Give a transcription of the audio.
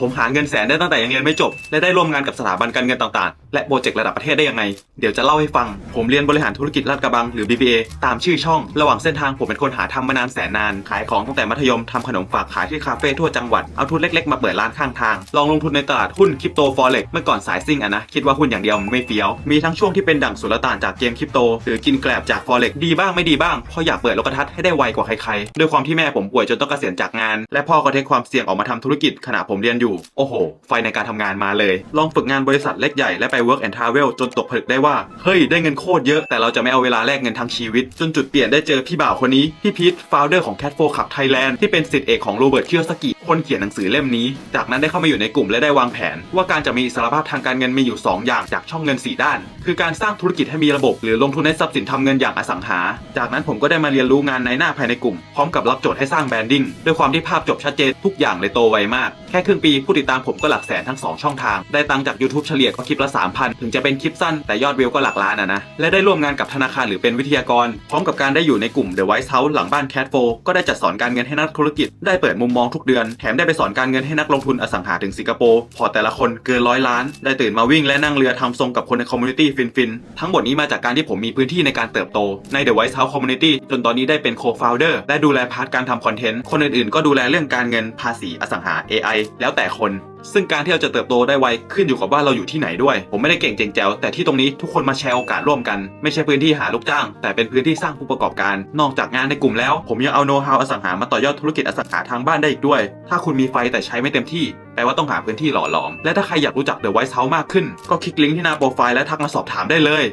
ผมหาเงินแสนได้ตั้งแต่ยังเรียนไม่จบ และได้ร่วมงานกับสถาบันการเงินต่างๆ และโปรเจกต์ระดับประเทศได้ยังไง เดี๋ยวจะเล่าให้ฟัง ผมเรียนบริหารธุรกิจลาดกระบังหรือ BBA ตามชื่อช่อง ระหว่างเส้นทางผมเป็นคนหาทำมานานแสนนาน ขายของตั้งแต่มัธยมทำขนมฝากขายที่คาเฟ่ทั่วจังหวัด เอาทุนเล็กๆ มาเปิดร้านข้างทาง ลองลงทุนในตลาดหุ้นคริปโตฟอเร็กเมื่อก่อนสายซิ่งอะนะ คิดว่าหุ้นอย่างเดียวมันไม่เฟี้ยว มีทั้งช่วงที่เป็นดั่งสุลต่านจากเกมคริปโต หรือกินแกลบจากฟอเร็กดีบ้างไม่ดีบ้างเพราะอยากเปิดโลกทัศน์ให้ได้ไวกว่าใครๆด้วยความที่แม่ผมป่วยจนต้องเกษียณจากงาน และพ่อก็เทคความเสี่ยงออกมาทำธุรกิจขณะผมเรียนอยู่โอ้โห ไฟในการทำงานมาเลย ลองฝึกงานบริษัทเล็กใหญ่และไป work and travel จนตกผลึกได้ว่า เฮ้ย ได้เงินโคตรเยอะ แต่เราจะไม่เอาเวลาแลกเงินทั้งชีวิต จนจุดเปลี่ยนได้เจอพี่บ่าวคนนี้ พี่พีท founder ของ Cat 4 Club Thailand ที่เป็นสิทธิเอกของโรเบิร์ตเคียวสกิคนเขียนหนังสือเล่มนี้ จากนั้นได้เข้ามาอยู่ในกลุ่มและได้วางแผน ว่าการจะมีอิสรภาพทางการเงินมีอยู่ 2 อย่างจากช่องเงิน 4 ด้าน คือการสร้างธุรกิจให้มีระบบ หรือลงทุนในทรัพย์สินทำเงินอย่างอสังหา จากนั้นผมก็ได้มาเรียนรู้งานในหน้าภายในกลุ่มพร้อมกับรับโจทย์ให้สร้างแบรนดิ้งด้วยความที่ภาพจบชัดเจนทุกอย่างเลยโตไวมาก แค่ครึ่งปีผู้ติดตามผมก็หลักแสนทั้งสองช่องทาง ได้ตังจาก YouTube เฉลี่ยก็คลิปละ 3,000 ถึงจะเป็นคลิปสั้นแต่ยอดวิวก็หลักล้านอะนะ และได้ร่วมงานกับธนาคารหรือเป็นวิทยากร พร้อมกับการได้อยู่ในกลุ่ม The White House หลังบ้าน Cat 4ก็ได้จัดสอนการเงินให้นักธุรกิจ ได้เปิดมุมมองทุกเดือน แถมได้ไปสอนการเงินให้นักลงทุนอสังหาถึงสิงคโปร์พอแต่ละคนเกินร้อยล้าน ได้ตื่นมาวิ่งและนั่งเรือทำทรงกับคนในคอมมูนิตี้ฟินๆทั้งหมดนี้มาจากการที่ผมมีพื้นที่ในการเติบโตใน The White House Community จนตอนนี้ได้เป็น co-founder และดูแลพาร์ทการทำคอนเทนต์คนอื่นๆ ก็ดูแลเรื่องการเงินภาษีอสังหา AI แล้วแต่คน ซึ่งการที่เราจะเติบโตได้ไวขึ้นอยู่กับว่าเราอยู่ที่ไหนด้วย ผมไม่ได้เก่งเจ๋งแจ๋วแต่ที่ตรงนี้ทุกคนมาแชร์โอกาสร่วมกัน ไม่ใช่พื้นที่หาลูกจ้าง แต่เป็นพื้นที่สร้างผู้ประกอบการ นอกจากงานในกลุ่มแล้ว ผมยังเอาโน้ตฮาวอสังหามาต่อยอดธุรกิจอสังหาทางบ้านได้อีกด้วย ถ้าคุณมีไฟแต่ใช้ไม่เต็มที่แปลว่าต้องหาพื้นที่หล่อหลอม และถ้าใครอยากรู้จัก The White House มากขึ้น ก็คลิกลิงก์ที่หน้าโปรไฟล์และทักมาสอบถามได้เลย